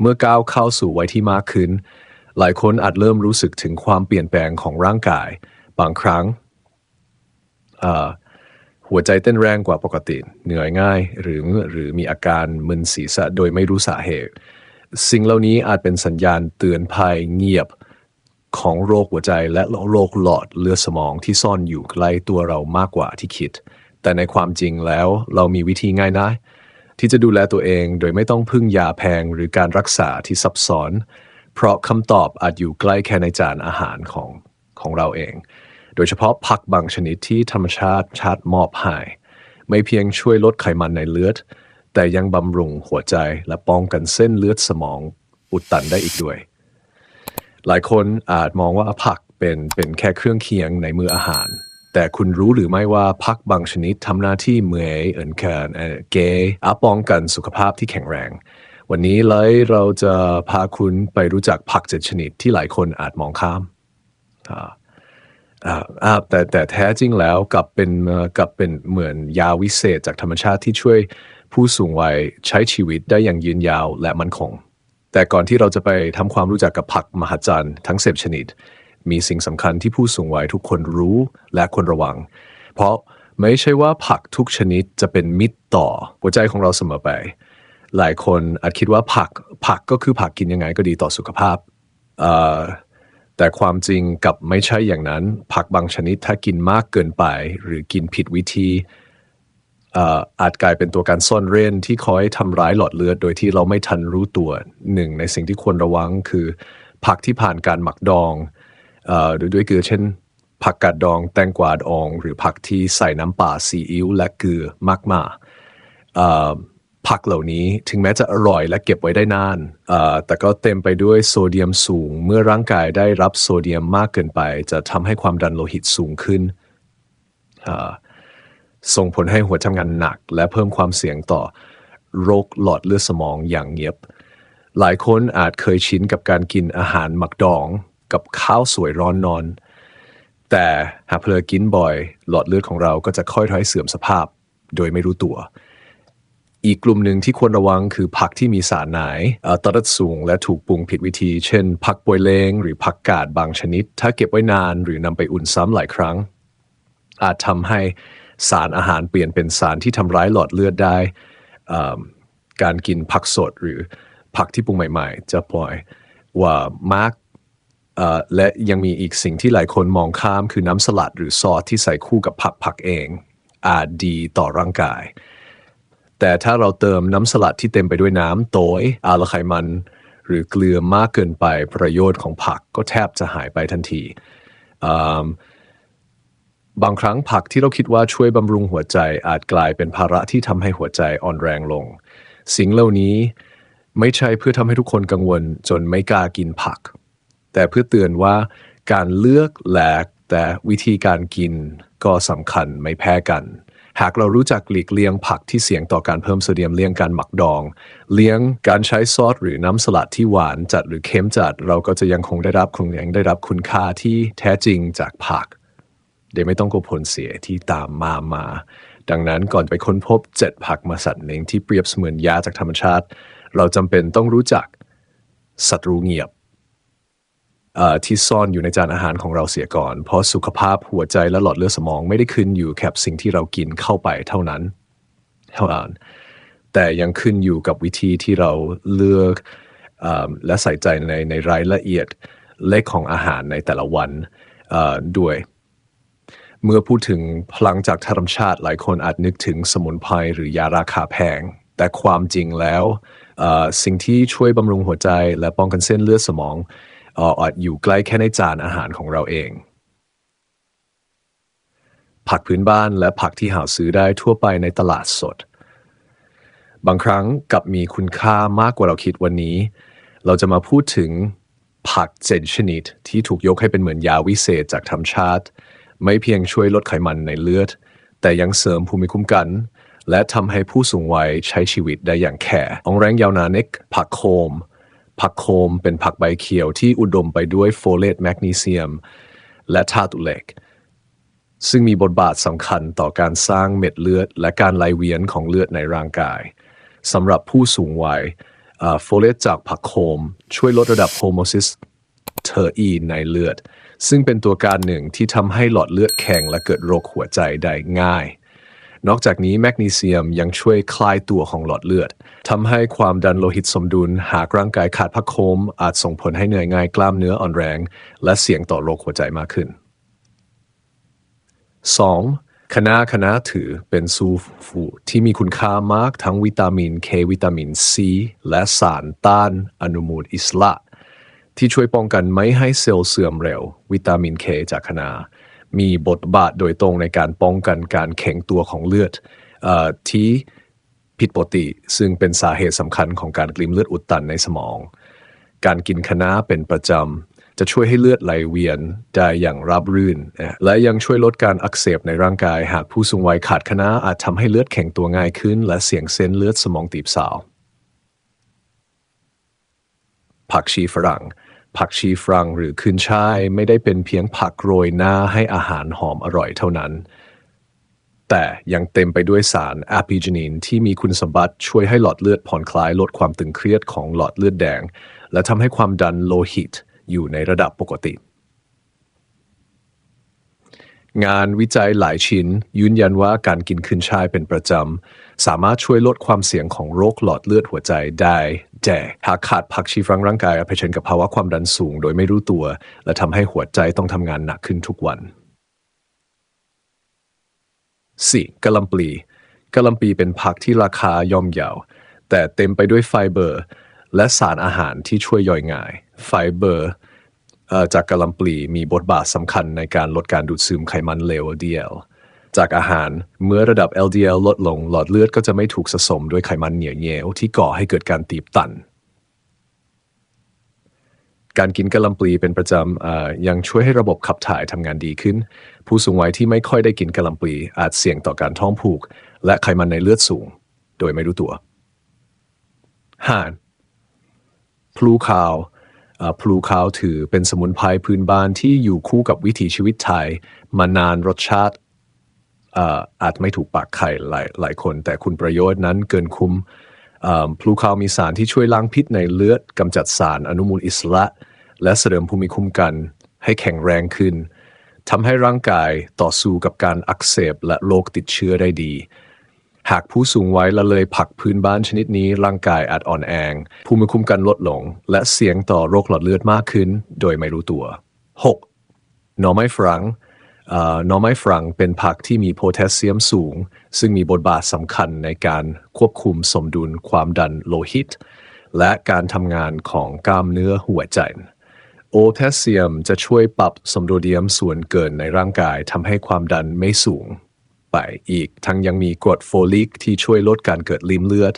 เมื่อก้าวเข้าสู่วัยที่มากขึ้น หลายคนอาจเริ่มรู้สึกถึงความเปลี่ยนแปลงของร่างกาย บางครั้งหัวใจเต้นแรงกว่าปกติ เหนื่อยง่าย หรือหรือมีอาการมึนศีรษะโดยไม่รู้สาเหตุ สิ่งเหล่านี้อาจเป็นสัญญาณเตือนภัยเงียบของโรคหัวใจและโรคหลอดเลือดสมองที่ซ่อนอยู่ใกล้ตัวเรามากกว่าที่คิด แต่ในความจริงแล้วเรามีวิธีง่ายนะ ที่จะดูแลตัวเองโดยไม่ต้องพึ่งยาแพงหรือการรักษาที่ซับซ้อน เพราะคำตอบอาจอยู่ใกล้แค่ในจานอาหารของของเราเอง โดยเฉพาะผักบางชนิดที่ธรรมชาติชาติมอบให้ไม่เพียงช่วยลดไขมันในเลือด แต่ยังบำรุงหัวใจและป้องกันเส้นเลือดสมองอุดตันได้อีกด้วย หลายคนอาจมองว่าผักเป็นเป็นแค่เครื่องเคียงในมืออาหาร แต่คุณรู้หรือไม่ว่าผักบางชนิดทำหน้าที่เมื่อยเอินแคนเอ่อเกอาป้องกันสุขภาพที่แข็งแรง วันนี้เลยเราจะพาคุณไปรู้จักผักเจ็ดชนิดที่หลายคนอาจมองข้ามแต่แต่แท้จริงแล้วกลับเป็นกลับเป็นเหมือนยาวิเศษจากธรรมชาติที่ช่วยผู้สูงวัยใช้ชีวิตได้อย่างยืนยาวและมั่นคง แต่ก่อนที่เราจะไปทำความรู้จักกับผักมหัศจรรย์ทั้งเบชนิด มีสิ่งสำคัญที่ผู้สูงวัยทุกคนรู้และควรระวัง เพราะไม่ใช่ว่าผักทุกชนิดจะเป็นมิตรต่อหัวใจของเราเสมอไป หลายคนอาจคิดว่าผักผักก็คือผักกินยังไงก็ดีต่อสุขภาพ แต่ความจริงกับไม่ใช่อย่างนั้น ผักบางชนิดถ้ากินมากเกินไป หรือกินผิดวิธีอาจกลายเป็นตัวการซ่อนเร้นที่คอยทำร้ายหลอดเลือด โดยที่เราไม่ทันรู้ตัวหนึ่งในสิ่งที่ควรระวังคือ ผักที่ผ่านการหมักดอง ด้วยด้วยเกลือเช่น ผักกาดดองแตงกวาดอง หรือผักที่ใส่น้ำป่าซีอิ๊วและเกลือมากมาผักเหล่านี้ถึงแม้จะอร่อยและเก็บไว้ได้นาน แต่ก็เต็มไปด้วยโซเดียมสูง เมื่อร่างกายได้รับโซเดียมมากเกินไป จะทำให้ความดันโลหิตสูงขึ้น ส่งผลให้หัวทำงานหนัก และเพิ่มความเสี่ยงต่อโรคหลอดเลือดสมองอย่างเงียบ หลายคนอาจเคยชินกับการกินอาหารหมักดอง กับข้าวสวยร้อนนอน แต่หากเพลอกินบ่อย หลอดเลือดของเราก็จะค่อยๆเสื่อมสภาพ โดยไม่รู้ตัว อีกกลุ่มหนึ่งที่ควรระวังคือผักที่มีสารหนายเอ่อตรัสสูงและถูกปรุงผิดวิธี เช่น ผักปวยเลงหรือผักกาดบางชนิด ถ้าเก็บไว้นานหรือนำไปอุ่นซ้ำหลายครั้ง อาจทำให้สารอาหารเปลี่ยนเป็นสารที่ทำร้ายหลอดเลือดได้อ่อการกินผักสดหรือผักที่ปรุงใหม่ ๆ จะปล่อยว่ามาก และยังมีอีกสิ่งที่หลายคนมองข้ามคือน้ำสลัดหรือซอสที่ใส่คู่กับผักผักเอง อาจดีต่อร่างกาย แต่ถ้าเราเติมน้ำสลัดที่เต็มไปด้วยน้ำโตยอาละไขมัน หรือเกลือมากเกินไปประโยชน์ของผักก็แทบจะหายไปทันทีบางครั้งผักที่เราคิดว่าช่วยบำรุงหัวใจอาจกลายเป็นภาระที่ทำให้หัวใจอ่อนแรงลง สิ่งเหล่านี้ไม่ใช่เพื่อทำให้ทุกคนกังวลจนไม่กล้ากินผัก แต่เพื่อเตือนว่าการเลือกแหลกแต่วิธีการกินก็สำคัญไม่แพ้กัน หากเรารู้จักหลีกเลี่ยงผักที่เสี่ยงต่อการเพิ่มโซเดียมเลี่ยงการหมักดอง เลี่ยงการใช้ซอสหรือน้ำสลัดที่หวานจัดหรือเค็มจัด เราก็จะยังคงได้รับคงยังได้รับคุณค่าที่แท้จริงจากผักโดยไม่ต้องกลัวผลเสียที่ตามมามา ดังนั้นก่อนไปค้นพบเจ็ดผักมาสัตว์หนึ่งที่เปรียบเสมือนยาจากธรรมชาติ เราจำเป็นต้องรู้จักศัตรูเงียบ ที่ซ่อนอยู่ในจานอาหารของเราเสียก่อน เพราะสุขภาพหัวใจและหลอดเลือดสมองไม่ได้ขึ้นอยู่แค่สิ่งที่เรากินเข้าไปเท่านั้นเท่านั้นแต่ยังขึ้นอยู่กับวิธีที่เราเลือกอและใส่ใจในในรายละเอียดเล็กของอาหารในแต่ละวันด้วย เมื่อพูดถึงพลังจากธรรมชาติหลายคนอาจนึกถึงสมุนไพรหรือยาราคาแพง แต่ความจริงแล้ว สิ่งที่ช่วยบำรุงหัวใจและป้องกันเส้นเลือดสมอง อ่ออาจอยู่ใกล้แค่ในจานอาหารของเราเอง ผักพื้นบ้านและผักที่หาซื้อได้ทั่วไปในตลาดสด บางครั้งกับมีคุณค่ามากกว่าเราคิดวันนี้ เราจะมาพูดถึงผักเจ็ดชนิดที่ถูกยกให้เป็นเหมือนยาวิเศษจากธรรมชาติ ไม่เพียงช่วยลดไขมันในเลือด แต่ยังเสริมภูมิคุ้มกัน และทำให้ผู้สูงวัยใช้ชีวิตได้อย่างแข็งองแรงยาวนานเนกผักโคม ผักโคมเป็นผักใบเขียวที่อุดมไปด้วยโฟเลตแมกนีเซียม และธาตุเหล็ก ซึ่งมีบทบาทสำคัญต่อการสร้างเม็ดเลือด และการไหลเวียนของเลือดในร่างกายสำหรับผู้สูงวัยโฟเลตจากผักโขมช่วยลดระดับโฮโมซิสเทอรีนในเลือด ซึ่งเป็นตัวการหนึ่งที่ทำให้หลอดเลือดแข็งและเกิดโรคหัวใจได้ง่าย นอกจากนี้แมกนีเซียมยังช่วยคลายตัวของหลอดเลือดทำให้ความดันโลหิตสมดุล หากร่างกายขาดผักโขมอาจส่งผลให้เหนื่อยง่ายกล้ามเนื้ออ่อนแรง และเสี่ยงต่อโรคหัวใจมากขึ้น 2. คณะคณะถือเป็นซูฟูที่มีคุณค่ามากทั้งวิตามิน K วิตามิน C และสารต้านอนุมูลอิสระที่ช่วยป้องกันไม่ให้เซลล์เสื่อมเร็ว วิตามิน K จากคณะ มีบทบาทโดยตรงในการป้องกันการแข็งตัวของเลือดอที่ผิดปกติ ซึ่งเป็นสาเหตุสำคัญของการกลิ่มเลือดอุดตันในสมอง การกินคะน้าเป็นประจำ จะช่วยให้เลือดไหลเวียนได้อย่างราบรื่น และยังช่วยลดการอักเสบในร่างกาย หากผู้สูงวัยขาดคะน้าอาจทำให้เลือดแข็งตัวง่ายขึ้น และเสี่ยงเส้นเลือดสมองตีบสาวผักชีฝรั่ง ผักชีฝรั่งหรือขึ้นช่ายไม่ได้เป็นเพียงผักโรยหน้าให้อาหารหอมอร่อยเท่านั้น แต่ยังเต็มไปด้วยสารอะพิจินินที่มีคุณสมบัติช่วยให้หลอดเลือดผ่อนคลายลดความตึงเครียดของหลอดเลือดแดง และทำให้ความดันโลหิตอยู่ในระดับปกติ งานวิจัยหลายชิ้น ยืนยันว่าการกินขึ้นช่ายเป็นประจำ สามารถช่วยลดความเสี่ยงของโรคหลอดเลือดหัวใจได้ แต่หากขาดผักชีฝรั่งร่างกายอาจเผชิญกับภาวะความดันสูง โดยไม่รู้ตัว และทำให้หัวใจต้องทำงานหนักขึ้นทุกวัน 4. กะหล่ำปลีกะหล่ำปลีเป็นผักที่ราคาย่อมเยาแต่เต็มไปด้วยไฟเบอร์ และสารอาหารที่ช่วยย่อยง่าย ไฟเบอร์จากกะหล่ำปลีมีบทบาทสำคัญในการลดการดูดซึมไขมันเลว LDL จากอาหาร เมื่อระดับ LDL ลดลง หลอดเลือดก็จะไม่ถูกสะสมด้วยไขมันเหนียวเยวที่ก่อให้เกิดการตีบตัน การกินกะหล่ำปลีเป็นประจำยังช่วยให้ระบบขับถ่ายทำงานดีขึ้น ผู้สูงวัยที่ไม่ค่อยได้กินกะหล่ำปลีอาจเสี่ยงต่อการท้องผูก และไขมันในเลือดสูง โดยไม่รู้ตัวห่านพลูขาวอ่าพลูขาวถือเป็นสมุนไพรพื้นบ้านที่อยู่คู่กับวิถีชีวิตไทย มานานรสชาติ อาจไม่ถูกปากใครหลายหลายคน แต่คุณประโยชน์นั้นเกินคุ้มพลูคาวมีสารที่ช่วยล้างพิษในเลือดกำจัดสารอนุมูลอิสระ และเสริมภูมิคุ้มกันให้แข็งแรงขึ้นทำให้ร่างกายต่อสู้กับการอักเสบและโรคติดเชื้อได้ดี หากผู้สูงวัยละเลยผักพื้นบ้านชนิดนี้ ร่างกายอาจอ่อนแองภูมิคุ้มกันลดลง และเสี่ยงต่อโรคหลอดเลือดมากขึ้น โดยไม่รู้ตัว 6. หน่อไม้ฝรั่ง หน่อไม้ฝรั่งเป็นผักที่มีโพแทสเซียมสูง ซึ่งมีบทบาทสำคัญในการควบคุมสมดุลความดันโลหิต และการทำงานของกล้ามเนื้อหัวใจโอแทสเซียมจะช่วยปรับสมโดเดียมส่วนเกินในร่างกายทำให้ความดันไม่สูง ไปอีกทั้งยังมีกรดโฟลิกที่ช่วยลดการเกิดลิ่มเลือด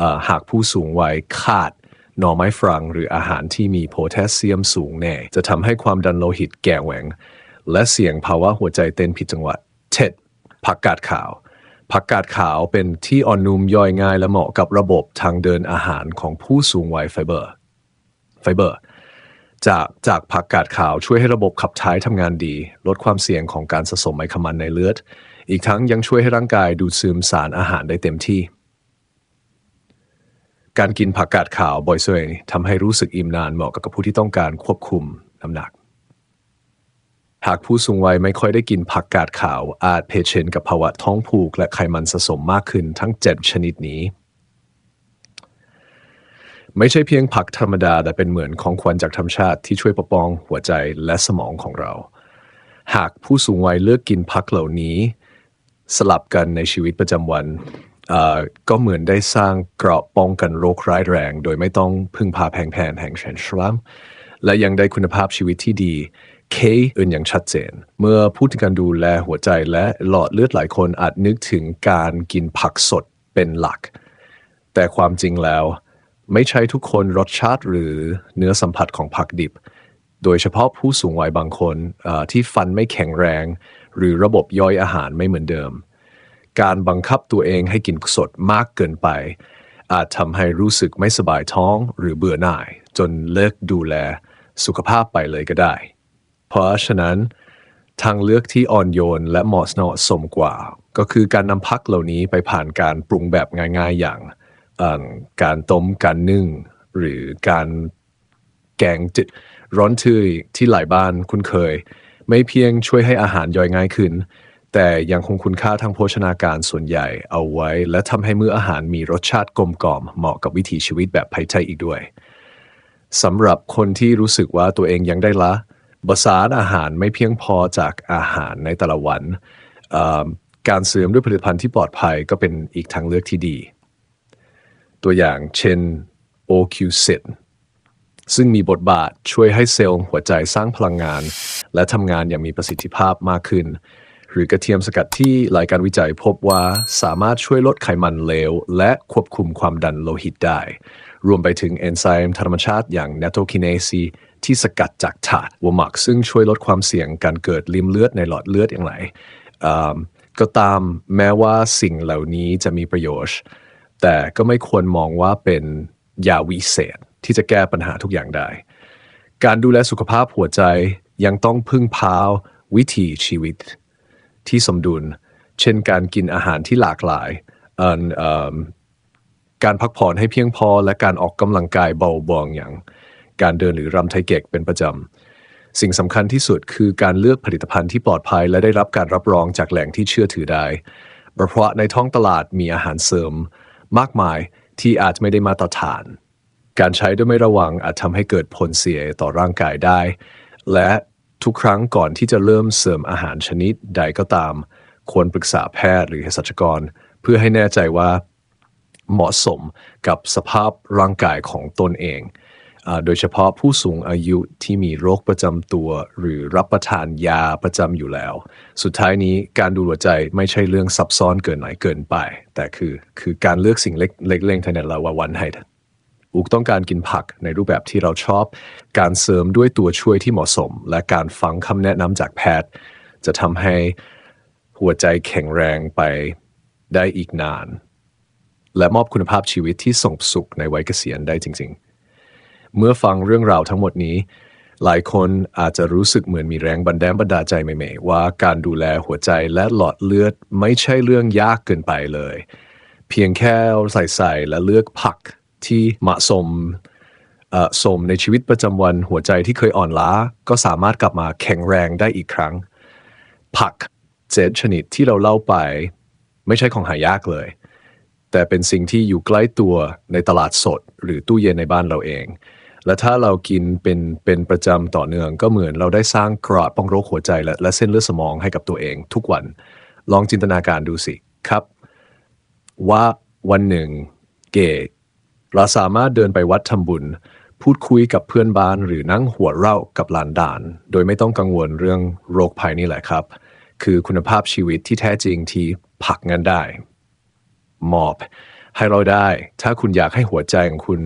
อหากผู้สูงวัยขาดหน่อไม้ฝรั่งหรืออาหารที่มีโพแทสเซียมสูงแน่ จะทำให้ความดันโลหิตแก่แหวง และเสี่ยงภาวะหัวใจเต้นผิดจังหวะเช่นผักกาดขาว ผักกาดขาวเป็นที่อ่อนนุ่มย่อยง่ายและเหมาะกับระบบทางเดินอาหารของผู้สูงวัยไฟเบอร์ไฟเบอร์จากจากผักกาดขาวช่วยให้ระบบขับถ่ายทำงานดี ลดความเสี่ยงของการสะสมไมขมันในเลือด อีกทั้งยังช่วยให้ร่างกายดูดซึมสารอาหารได้เต็มที่ การกินผักกาดขาวบ่อยส่วนทำให้รู้สึกอิ่มนานเหมาะกับผู้ที่ต้องการควบคุมน้ำหนัก หากผู้สูงวัยไม่ค่อยได้กินผักกาดขาวอาจเผชิญกับภาวะท้องผูก และไขมันสะสมมากขึ้นทั้งเจ็ดชนิดนี้ ไม่ใช่เพียงผักธรรมดา แต่เป็นเหมือนของขวัญจากธรรมชาติที่ช่วยปกป้องหัวใจและสมองของเรา หากผู้สูงวัยเลือกกินผักเหล่านี้ สลับกันในชีวิตประจำวันก็เหมือนได้สร้างเกราะป้องกันโรคร้ายแรง โดยไม่ต้องพึ่งพาแพงๆแห่งแสนชลัมและยังได้คุณภาพชีวิตที่ดี เคอื่นอย่างชัดเจน เมื่อพูดถึงการดูแลหัวใจและหลอดเลือดหลายคนอาจนึกถึงการกินผักสดเป็นหลัก แต่ความจริงแล้ว ไม่ใช่ทุกคนรสชาติหรือเนื้อสัมผัสของผักดิบ โดยเฉพาะผู้สูงวัยบางคนที่ฟันไม่แข็งแรง หรือระบบย่อยอาหารไม่เหมือนเดิม การบังคับตัวเองให้กินสดมากเกินไป อาจทำให้รู้สึกไม่สบายท้องหรือเบื่อหน่าย จนเลิกดูแลสุขภาพไปเลยก็ได้ เพราะฉะนั้นทางเลือกที่อ่อนโยนและเหมาะสมกว่า ก็คือการนำพักเหล่านี้ไปผ่านการปรุงแบบง่ายๆอย่างการต้มการนึ่ง หรือการแกงจิตร้อนทื่อยที่หลายบ้านคุ้นเคย ไม่เพียงช่วยให้อาหารย่อยง่ายขึ้น แต่ยังคงคุณค่าทางโภชนาการส่วนใหญ่เอาไว้ และทำให้มื้ออาหารมีรสชาติกลมกล่อมเหมาะกับวิถีชีวิตแบบไทยๆอีกด้วยสำหรับคนที่รู้สึกว่าตัวเองยังได้ละ บสารอาหารไม่เพียงพอจากอาหารในแต่ละวัน การเสริมด้วยผลิตภัณฑ์ที่ปลอดภัยก็เป็นอีกทางเลือกที่ดี ตัวอย่างเช่น OQ10 ซึ่งมีบทบาทช่วยให้เซลล์หัวใจสร้างพลังงาน และทำงานอย่างมีประสิทธิภาพมากขึ้น หรือกระเทียมสกัดที่รายการวิจัยพบว่าสามารถช่วยลดไขมันเลว และควบคุมความดันโลหิตได้ รวมไปถึงเอนไซม์ธรรมชาติอย่าง n a t o k i n a s e ที่สกัดจากถาดวัวหมัก ซึ่งช่วยลดความเสี่ยงการเกิดริมเลือดในหลอดเลือดอย่างไรก็ตามแม้ว่าสิ่งเหล่านี้จะมีประโยชน์ แต่ก็ไม่ควรมองว่าเป็นยาวิเศษที่จะแก้ปัญหาทุกอย่างได้ การดูแลสุขภาพหัวใจยังต้องพึ่งพาวิถีชีวิต ที่สมดุล เช่นการกินอาหารที่หลากหลายการพักผ่อนให้เพียงพอและการออกกำลังกายเบาบางอย่าง การเดินหรือรำไทยเก๊กเป็นประจำ สิ่งสำคัญที่สุดคือการเลือกผลิตภัณฑ์ที่ปลอดภัย และได้รับการรับรองจากแหล่งที่เชื่อถือได้ เพราะในท้องตลาดมีอาหารเสริม มากมายที่อาจไม่ได้มาตรฐาน การใช้ด้วยไม่ระวังอาจทำให้เกิดผลเสียต่อร่างกายได้ และทุกครั้งก่อนที่จะเริ่มเสริมอาหารชนิดใดก็ตาม ควรปรึกษาแพทย์หรือเภสัชกร เพื่อให้แน่ใจว่าเหมาะสมกับสภาพร่างกายของตนเอง โดยเฉพาะผู้สูงอายุที่มีโรคประจำตัว หรือรับประทานยาประจำอยู่แล้ว สุดท้ายนี้การดูหัวใจไม่ใช่เรื่องซับซ้อนเกินไหนเกินไป แต่คือคือการเลือกสิ่งเล็กเล็กเล่งเท่านั้นละว่าวันให้อุกต้องการกินผักในรูปแบบที่เราชอบ การเสริมด้วยตัวช่วยที่เหมาะสม และการฟังคำแนะนำจากแพทย์ จะทำให้หัวใจแข็งแรงไปได้อีกนาน และมอบคุณภาพชีวิตที่ส่งสุขในวัยเกษียณได้จริง ๆ เมื่อฟังเรื่องราวทั้งหมดนี้ หลายคนอาจจะรู้สึกเหมือนมีแรงบันดาลบันดาใจใหม่ๆ ว่าการดูแลหัวใจและหลอดเลือดไม่ใช่เรื่องยากเกินไปเลย เพียงแค่ใส่ใส่และเลือกผักที่เหมาะสมสมในชีวิตประจำวันหัวใจที่เคยอ่อนล้า ก็สามารถกลับมาแข็งแรงได้อีกครั้ง ผักเจ็ดชนิดที่เราเล่าไป ไม่ใช่ของหายากเลย แต่เป็นสิ่งที่อยู่ใกล้ตัวในตลาดสด หรือตู้เย็นในบ้านเราเอง และถ้าเรากินเป็นเป็นประจำต่อเนื่อง ก็เหมือนเราได้สร้างกราะป้องโรคหัวใจและและเส้นเลือดสมองให้กับตัวเองทุกวัน ลองจินตนาการดูสิครับ ว่าวันหนึ่ง เกเราสามารถเดินไปวัดทำบุญ พูดคุยกับเพื่อนบ้านหรือนั่งหัวเราะกับหลานด่าน โดยไม่ต้องกังวลเรื่องโรคภัยนี่แหละครับ คือคุณภาพชีวิตที่แท้จริงที่ผักเงินได้มอบให้เราได้ ถ้าคุณอยากให้หัวใจของคุณ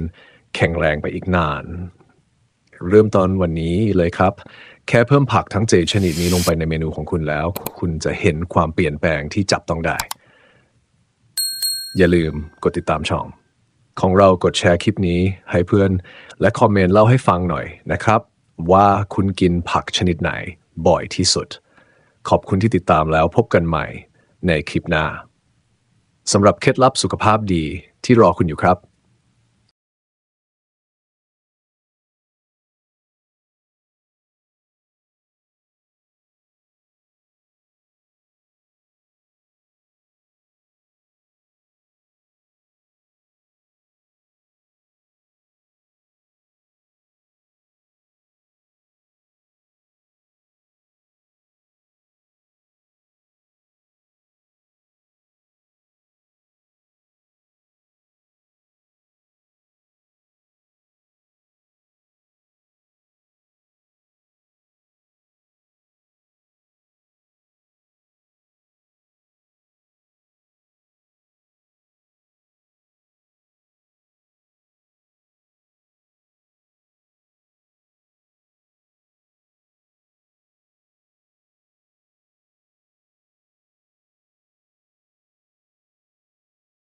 แข็งแรงไปอีกนาน เริ่มต้นวันนี้เลยครับ แค่เพิ่มผักทั้งเจดชนิดนี้ลงไปในเมนูของคุณแล้ว คุณจะเห็นความเปลี่ยนแปลงที่จับต้องได้ อย่าลืมกดติดตามช่อง ของเรากดแชร์คลิปนี้ให้เพื่อน และคอมเมนต์เล่าให้ฟังหน่อยนะครับ ว่าคุณกินผักชนิดไหนบ่อยที่สุด ขอบคุณที่ติดตามแล้วพบกันใหม่ในคลิปหน้าสำหรับเคล็ดลับสุขภาพดีที่รอคุณอยู่ครับ